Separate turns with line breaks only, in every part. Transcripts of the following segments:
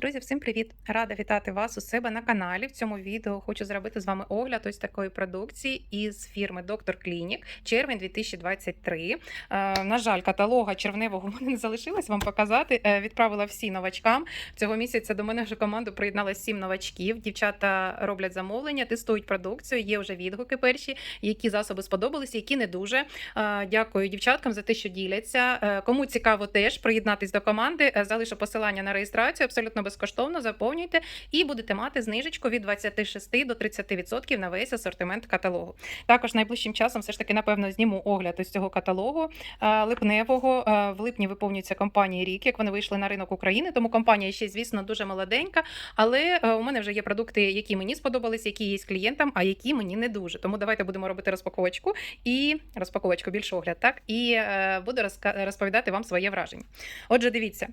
Друзі, всім привіт! Рада вітати вас у себе на каналі. В цьому відео хочу зробити з вами огляд ось такої продукції із фірми Доктор Клінік, червень 2023. Е, на жаль, каталога червневого в мене не залишилось вам показати. Е, відправила всі новачкам. Цього місяця до мене вже команду приєдналось сім новачків. Дівчата роблять замовлення, тестують продукцію. Є вже відгуки перші, які засоби сподобалися, які не дуже. Е, дякую дівчаткам за те, що діляться. Кому цікаво теж приєднатись до команди, залишу посилання на реєстрацію абсолютно безкоштовно. Заповнюйте і будете мати знижечку від 26 до 30% на весь асортимент каталогу. Також найближчим часом все ж таки напевно зніму огляд із цього каталогу е, липневого. Е, В липні виповнюється компанії рік, як вони вийшли на ринок України. Тому компанія ще, звісно, дуже молоденька. Але е, у мене вже є продукти, які мені сподобались, які є з клієнтам, а які мені не дуже. Тому давайте будемо робити розпаковочку і розпаковочку більш огляд, так і буду розповідати вам своє враження. Отже, дивіться,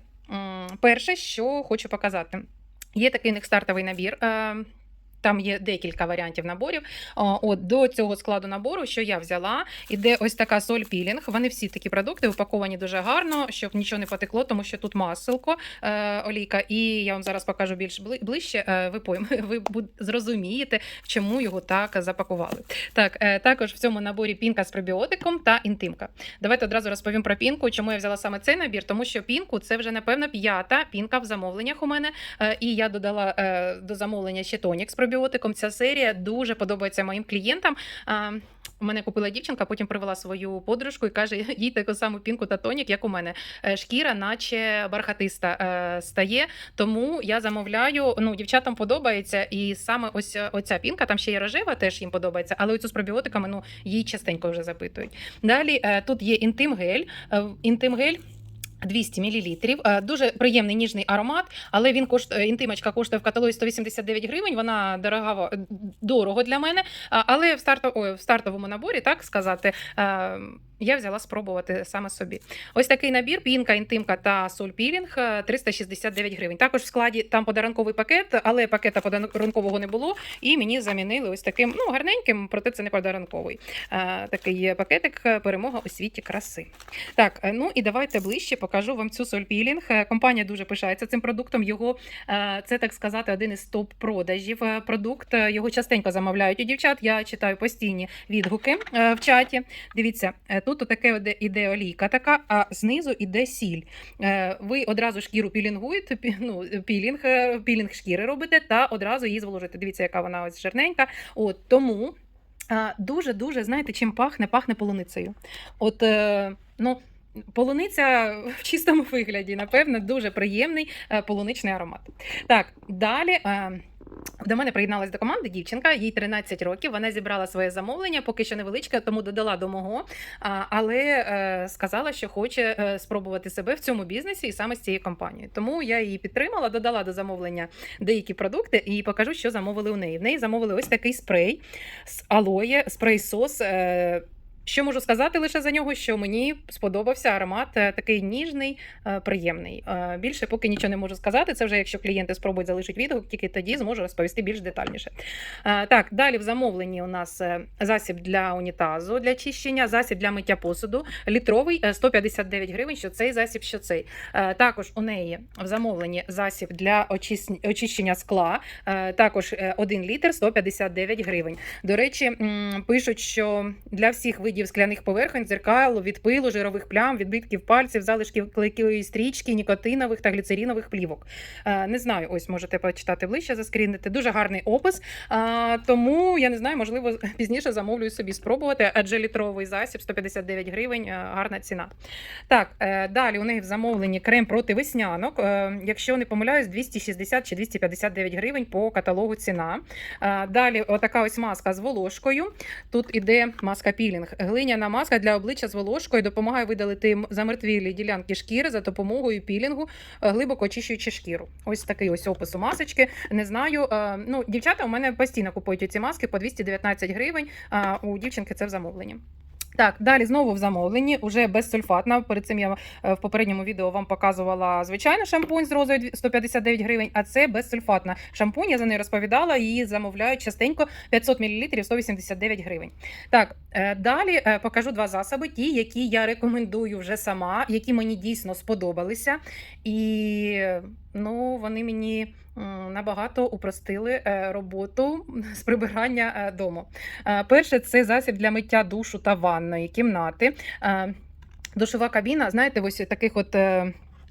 перше, що хочу показати. Є такий у них стартовий набір. Там є декілька варіантів наборів. От до цього складу набору, що я взяла, іде ось така соль пілінг. Вони всі такі продукти упаковані дуже гарно, щоб нічого не потекло, тому що тут маселко, е, олійка, і я вам зараз покажу більш ближче. Е, ви пойм- ви зрозумієте, чому його так запакували. Так, е, також в цьому наборі пінка з пробіотиком та інтимка. Давайте одразу розповім про пінку. Чому я взяла саме цей набір? Тому що пінку це вже напевно п'ята пінка в замовленнях у мене. І я додала до замовлення ще тонік з пробіотиком. Ця серія дуже подобається моїм клієнтам. Мене купила дівчинка, потім привела свою подружку і каже: їй таку саму пінку та тонік, як у мене. Е, Шкіра, наче бархатиста е, стає. Тому я замовляю. Ну, дівчатам подобається, і саме ось е, оця пінка, там ще є рожева, теж їм подобається, але оцю з пробіотиками ну її частенько вже запитують. Далі тут є інтим-гель. Інтим-гель 200 мл. Е, Дуже приємний ніжний аромат, але він коштує інтимочка коштує в каталозі 189 гривень. Вона дорога дорого для мене. Але в старто, в стартовому наборі, так сказати, е, я взяла спробувати саме собі. Ось такий набір: пінка, інтимка та соль пілінг е, 369 гривень. Також в складі там подарунковий пакет, але пакета подарункового не було. І мені замінили ось таким ну гарненьким, проте це не подарунковий. Е, Такий пакетик е, перемога у світі краси. Так, е, ну і давайте ближче покажу вам цю сольпілінг. Е, Компанія дуже пишається цим продуктом. Його е, це так сказати один із топ-продажів. е, Продукт е, його частенько замовляють у дівчат. Я читаю постійні відгуки е, в чаті. Дивіться, е, тут таке іде- олійка, така, а знизу іде сіль. Е, Ви одразу шкіру пілінгуєте, ну, пілінг, е, пілінг шкіри робите та одразу її зволожите. Дивіться, яка вона ось жирненька. От тому. Дуже дуже знаєте, чим пахне, пахне полуницею. От е, ну. Полуниця в чистому вигляді, напевно, дуже приємний полуничний аромат. Так, далі. До мене приєдналась до команди дівчинка, їй 13 років. Вона зібрала своє замовлення, поки що невеличке, тому додала до мого. Але е, сказала, що хоче е, спробувати себе в цьому бізнесі і саме з цією компанією. Тому я її підтримала, додала до замовлення деякі продукти і покажу, що замовили у неї. В неї замовили ось такий спрей з алоє, спрей-сос. е, що можу сказати лише за нього, що мені сподобався аромат е, такий ніжний, е, приємний. Е, Більше поки нічого не можу сказати. Це вже якщо клієнти спробують залишити відгук, тільки тоді зможу розповісти більш детальніше. Так, далі в замовленні у нас засіб для унітазу для чищення, засіб для миття посуду, літровий е, 159 гривень. Що цей засіб, що цей. Також у неї в замовленні засіб для очищення скла, також 1 літр 159 гривень. До речі, пишуть, що для всіх видів скляних поверхонь, дзеркал, від пилу, жирових плям, відбитків пальців, залишків клейкої стрічки, нікотинових та гліцерінових плівок. Е, Не знаю, ось можете почитати ближче, заскрінити. Дуже гарний опис. Тому я не знаю, можливо, пізніше замовлю собі спробувати, адже літровий засіб 159 гривень, е, гарна ціна. Так, е, далі у неї в замовленні крем проти веснянок. Е, Якщо не помиляюсь, 260 чи 259 гривень по каталогу ціна. Е, Далі, отака ось маска з волошкою. Тут іде маска пілінг. Глиняна маска для обличчя з волошкою допомагає видалити замертвілі ділянки шкіри за допомогою пілінгу, е, глибоко очищуючи шкіру. Ось такий ось опис у масочки. Не знаю. е, Ну, дівчата у мене постійно купують ці маски по 219 гривень. А у дівчинки це в замовленні. Так, далі знову в замовленні, уже безсульфатна. Перед цим я е, в попередньому відео вам показувала звичайний шампунь з розою 159 гривень, а це безсульфатна шампунь. Я за нею розповідала. Її замовляють частенько 500 мл 189 гривень. Так, е, далі е, покажу два засоби, ті, які я рекомендую вже сама, які мені дійсно сподобалися. І ну вони мені набагато упростили е, роботу з прибирання е, дому. Е, Перше, це засіб для миття душу та ванної кімнати. Душова кабіна, знаєте, ось таких от.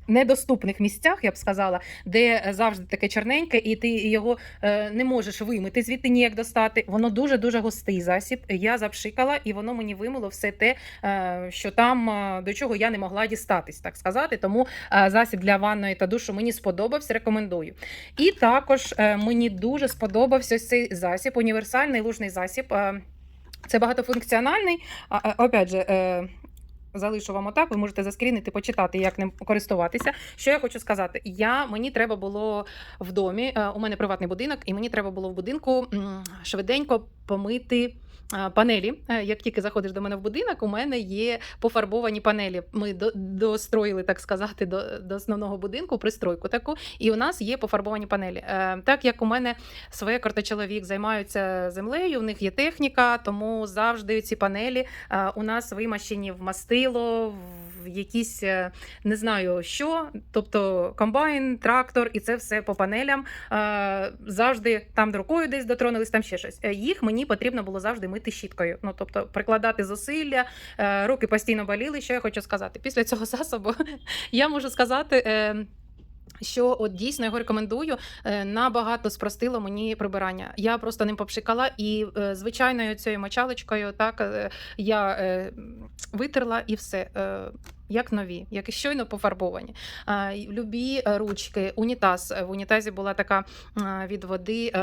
Е, Недоступних місцях, я б сказала, де завжди таке чорненьке, і ти його е, не можеш вимити, звідти ніяк достати. Воно дуже дуже густий засіб. Я запшикала, і воно мені вимило все те, е, що там е, до чого я не могла дістатись, так сказати. Тому е, засіб для ванної та душу мені сподобався, рекомендую. І також е, мені дуже сподобався цей засіб, універсальний лужний засіб. Е, Це багатофункціональний. Опять же, е, залишу вам отак, ви можете заскрінити, почитати, як ним користуватися. Що я хочу сказати? Я, мені треба було в домі, е, у мене приватний будинок, і мені треба було в будинку швиденько помити. Е, Панелі, Е, як тільки заходиш до мене в будинок, у мене є пофарбовані панелі. Ми до, достроїли, так сказати, до, до основного будинку, пристройку таку, і у нас є пофарбовані панелі. Е, Так як у мене свекор та чоловік займаються землею, у них є техніка, тому завжди ці панелі у нас вимащені в мастило, в якісь е, не знаю що, тобто комбайн, трактор, і це все по панелям. Е, Завжди там рукою десь дотронулись, там ще щось. Е, Їх мені потрібно було завжди мити щіткою. Ну тобто прикладати зусилля, руки постійно боліли. Що я хочу сказати? Після цього засобу я можу сказати. Що от дійсно його рекомендую, е, набагато спростило мені прибирання. Я просто ним попшикала, і е, звичайною цією мочалочкою так е, я витерла і все. Як нові, як і щойно пофарбовані. Любі е, ручки, унітаз. Е, В унітазі була така е, від води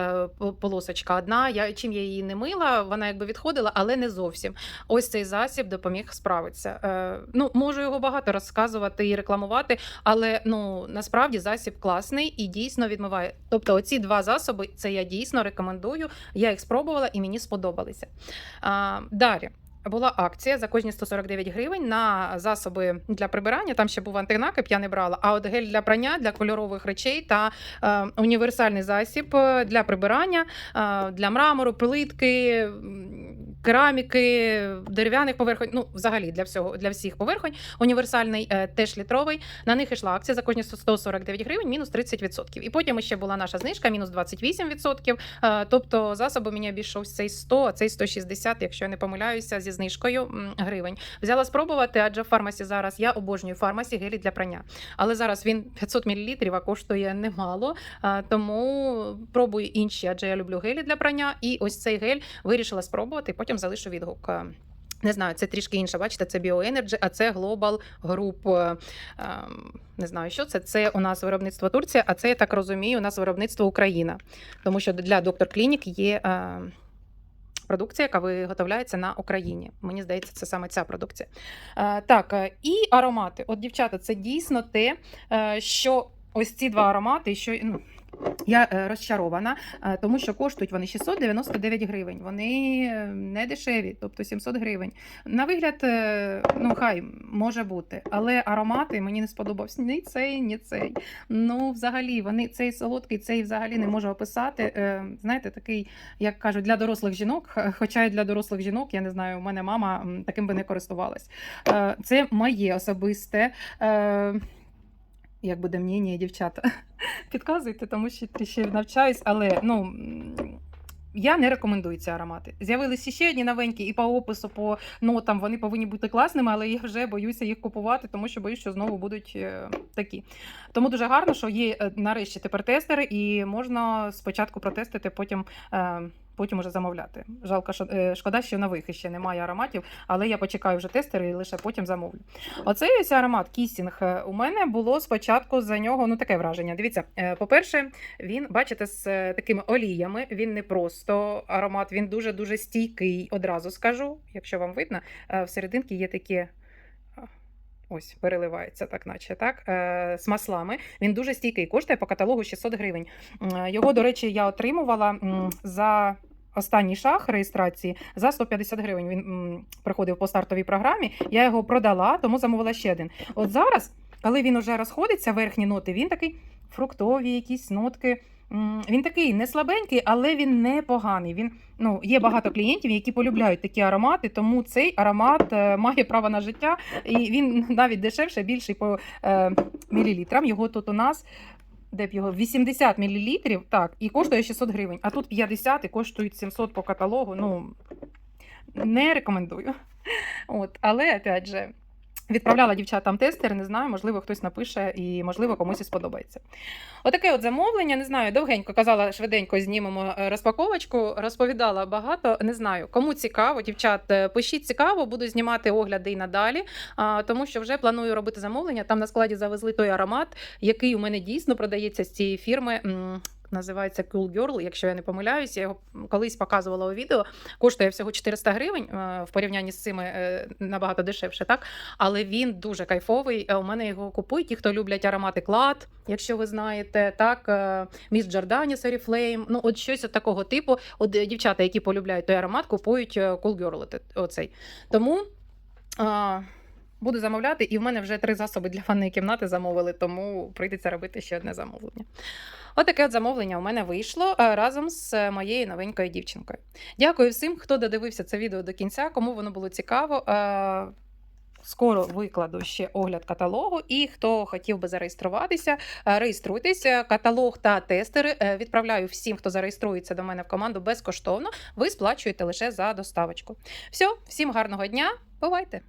полосочка одна. Я чим я її не мила, вона якби відходила, але не зовсім. Ось цей засіб допоміг справитися. Ну, можу його багато розказувати і рекламувати, але ну насправді засіб класний і дійсно відмиває. Тобто, оці два засоби це я дійсно рекомендую. Я їх спробувала і мені сподобалися. Далі. Була акція за кожні 149 гривень на засоби для прибирання. Там ще був антинакип, я не брала. А от гель для прання для кольорових речей та е, універсальний засіб е, для прибирання, е, для мрамору, плитки, кераміки, дерев'яних поверхонь. Ну, взагалі для всього для всіх поверхонь. Універсальний е, теж літровий. На них йшла акція за кожні 149 гривень, мінус 30%. І потім ще була наша знижка, мінус 28%. Е, Тобто засоби мені обійшовся цей 100, а цей 160, якщо я не помиляюся, зі знижкою гривень. Взяла спробувати, адже в фармасі зараз я обожнюю фармасі гелі для прання. Але зараз він 500 мл, а коштує немало. е, Тому пробую інші, адже я люблю гелі для прання. І ось цей гель вирішила спробувати, і потім залишу відгук. Е, Не знаю, це трішки інше. Бачите, це BioEnergy, а це Global Group. е, ем, Не знаю, що це. Це у нас виробництво Турція, а це, я так розумію, у нас виробництво Україна. Тому що для доктор Клінік є. е, Продукція, яка виготовляється на Україні. Мені здається, це саме ця продукція. Так, і аромати. От, дівчата, це дійсно те, що ось ці два аромати, що ну, я е, розчарована, е, тому що коштують вони 699 гривень. Вони е, не дешеві, тобто 700 гривень. На вигляд, ну хай може бути, але аромати мені не сподобався ні цей, ні цей. Ну, взагалі, вони цей солодкий, цей взагалі не можу описати. Знаєте, такий, як кажуть, для дорослих жінок. Хоча і для дорослих жінок, я не знаю, у мене мама таким би не користувалась. Це моє особисте. Як буде мнення, дівчата? Підказуйте, тому що ще навчаюсь, але ну. Я не рекомендую ці аромати. З'явилися ще одні новенькі, і по опису, по нотам вони повинні бути класними, але я вже боюся їх купувати, тому що боюсь, що знову будуть е, такі. Тому дуже гарно, що є е, нарешті тепер тестери, і можна спочатку протестити, потім. Е, Потім уже замовляти. Жалко, що е, шкода, що нових ще немає ароматів, але я почекаю вже тестери і лише потім замовлю. Оцей ось аромат кісінг е, у мене було спочатку за нього ну таке враження. Дивіться, е, по-перше, він, бачите, з такими оліями. Він не просто аромат, він дуже дуже стійкий. Одразу скажу, якщо вам видно, всерединки є такі. Ось, переливається так, наче так, е, з маслами. Він дуже стійкий, коштує по каталогу 600 гривень. Його, до речі, я отримувала за останній шаг реєстрації за 150 гривень. Він м, приходив по стартовій програмі. Я його продала, тому замовила ще один. От зараз, коли він уже розходиться, верхні ноти, він такий фруктові, якісь нотки. Він такий не слабенький, але він не поганий. Він ну є багато клієнтів, які полюбляють такі аромати, тому цей аромат е, має право на життя, і він навіть дешевше, більший по е, мілілітрам. Його тут у нас де б його 80 мл, так, і коштує 600 гривень. А тут 50 і коштують 700 по каталогу. Ну не рекомендую. От, але опять же. Відправляла дівчатам тестер, не знаю, можливо, хтось напише і, можливо, комусь і сподобається. Отаке от замовлення, не знаю, довгенько казала, швиденько знімемо е, розпаковочку, розповідала багато. Не знаю, кому цікаво, дівчат, е, пишіть цікаво, буду знімати огляди і надалі, тому що вже планую робити замовлення. Там на складі завезли той аромат, який у мене дійсно продається з цієї фірми. Називається Cool Girl, якщо я не помиляюсь. Я його колись показувала у відео. Коштує всього 400 гривень е, в порівнянні з цими е, набагато дешевше, так? Але він дуже кайфовий. Е, У мене його купують ті, хто люблять аромати клад, якщо ви знаєте, так, Міс Джордані Oriflame, ну от щось от такого типу. От дівчата, які полюбляють той аромат, купують Cool Girl оцей. Тому. Буду замовляти, і в мене вже три засоби для ванної кімнати замовили, тому прийдеться робити ще одне замовлення. Отаке от замовлення у мене вийшло е, разом з е, моєю новенькою дівчинкою. Дякую всім, хто додивився це відео до кінця, кому воно було цікаво. Е, Скоро викладу ще огляд каталогу, і хто хотів би зареєструватися, реєструйтеся. Каталог та тестери відправляю всім, хто зареєструється до мене в команду безкоштовно. Ви сплачуєте лише за доставочку. Все, всім гарного дня, бувайте!